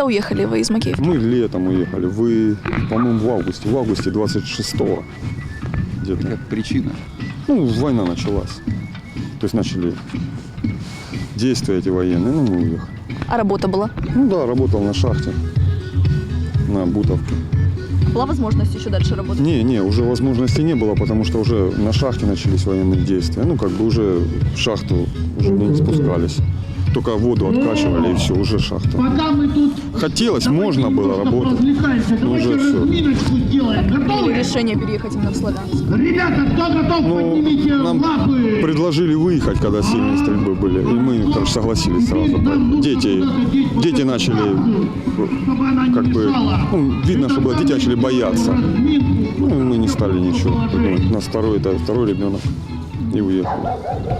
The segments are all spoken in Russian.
Когда уехали вы из Макеевки? Мы летом уехали. Вы, по-моему, в августе. В августе 26-го. Где-то. Как причина. Ну, война началась. То есть начали действия эти военные. Ну, мы уехали. А работа была? Ну да, работал на шахте. На Бутовке. Была возможность еще дальше работать? Не, не, уже возможности не было, потому что уже на шахте начались военные действия. Ну, как бы уже в шахту уже не спускались. Только воду откачивали и все, уже шахта. Пока мы тут Хотелось, можно было работать. развлекаемся, Ну, уже давайте сделаем. Приняли решение переехать именно в Славянск. Ребята, кто готов, Ну, поднимите нам лапы. предложили выехать, когда сильные стрельбы были. И мы, короче, согласились сразу. Дети, дети начали, Чтобы она не как бы, ну, видно, что было, дети начали бояться. Ну, мы не стали ничего. придумать. У нас второй, это второй ребенок. И уехали.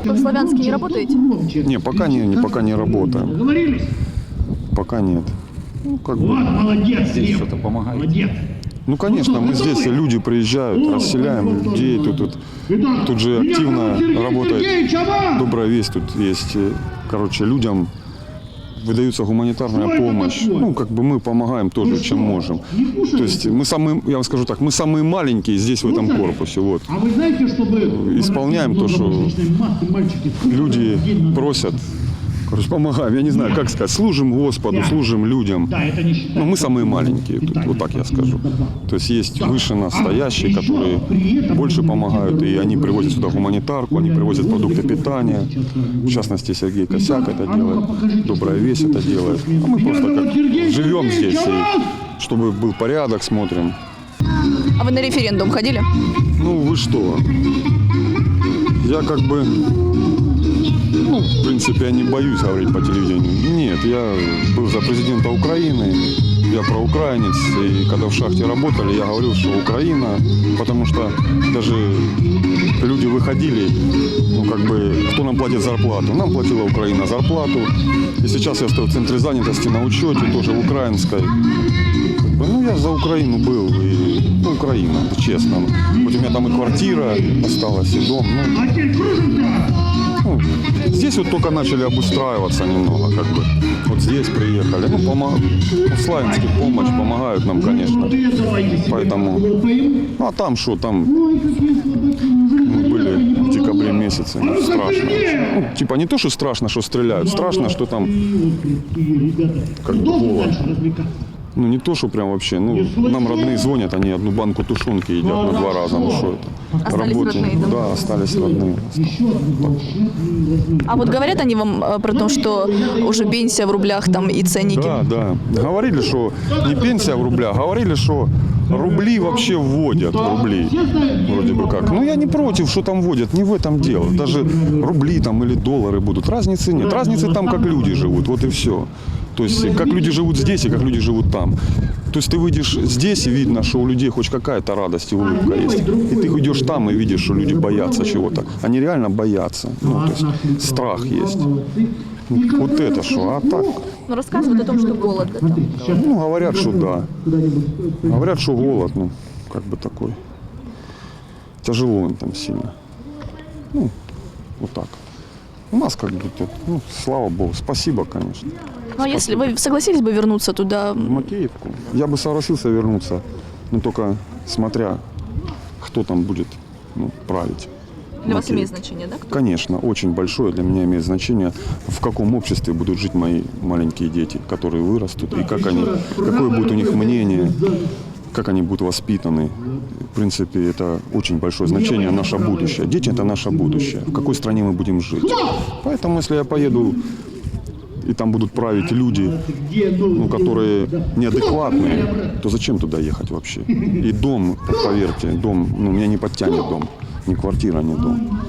Вы в Славянске не работаете? Не, пока не, не, пока не работаем. Договорились? Пока нет. Ну, как бы. Вот, молодец, Здесь что-то помогает. Молодец. Ну, конечно, мы здесь, люди приезжают, расселяем людей. Тут, тут, тут же активно работает аванс! Добрая весть тут есть. э, Короче, людям выдается гуманитарная помощь. Ну, как бы мы помогаем тоже, чем можем. То есть мы самые, я вам скажу так, мы самые маленькие здесь в этом корпусе. Вот. А вы знаете, чтобы... Исполняем то, что Люди просят, короче, помогаем. Я не знаю, как сказать, служим Господу, служим людям. Да, это не считается. Ну, мы самые маленькие тут, вот так я скажу. То есть есть выше нас стоящие, которые больше помогают, и они привозят сюда гуманитарку, они привозят продукты питания. В частности, Сергей Косяк это делает, Добрая Весть это делает. А мы просто как живем здесь, и чтобы был порядок, смотрим. А вы на референдум ходили? Ну, вы что? Я как бы, ну, в принципе, я не боюсь говорить по телевидению. Нет, я был за президента Украины, я проукраинец, и когда в шахте работали, я говорил, что Украина, потому что даже люди выходили, ну, как бы, кто нам платит зарплату? Нам платила Украина зарплату, и сейчас я стою в центре занятости на учете, тоже в украинской. Ну, я за Украину был, и, ну, Украина, честно. Хоть у меня там и квартира осталась, и дом, ну. Ну, здесь вот только начали обустраиваться немного, как бы. Вот здесь приехали. Ну, помо... Славянске помощь, помогают нам, конечно. Поэтому-. Ну, а там что, там мы были в декабре месяце. Ну, страшно. Ну, типа не то, что страшно, что стреляют. Страшно, что там. Как бы развлекаться? Ну не то, что прям вообще. Ну, нам родные звонят, они одну банку тушенки едят на два раза. Ну, что это? Остались родные, да? Да, остались родные. А вот говорят они вам э, про то, что уже пенсия в рублях там и ценники? Да, да. Говорили, что не пенсия в рублях, говорили, что рубли вообще вводят, рубли. Вроде бы как. Ну, я не против, что там вводят, не в этом дело. Даже рубли там или доллары будут. Разницы нет. Разницы там, как люди живут, вот и все. То есть, как люди живут здесь и как люди живут там. То есть ты выйдешь здесь и видно, что у людей хоть какая-то радость и улыбка есть. И ты идешь там и видишь, что люди боятся чего-то. Они реально боятся. Ну, то есть страх есть. Вот это что, а так? Ну, рассказывают о том, что голод. да, там. Ну, говорят, что да. Говорят, что голод, ну, как бы такой. Тяжело им там сильно. Ну, вот так. У нас как бы тут, ну, слава богу, спасибо, конечно. Ну, а если вы согласились бы вернуться туда? В Макеевку. Я бы согласился вернуться, но только смотря, кто там будет ну, править. Для вас имеет значение, да? кто? Конечно, очень большое для меня имеет значение, в каком обществе будут жить мои маленькие дети, которые вырастут, и как они, какое будет у них мнение, как они будут воспитаны. В принципе, это очень большое значение, наше будущее. Дети – это наше будущее. В какой стране мы будем жить. Поэтому, если я поеду, и там будут править люди, ну, которые неадекватные, то зачем туда ехать вообще? И дом, поверьте, дом, ну, меня не подтянет дом. Ни квартира, ни дом.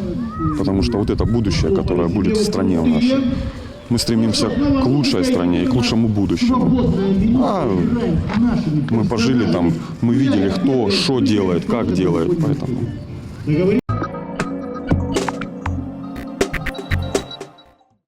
Потому что вот это будущее, которое будет в стране у нас. Мы стремимся к лучшей стране и к лучшему будущему. А мы пожили там, мы видели, кто что делает, как делает. Поэтому?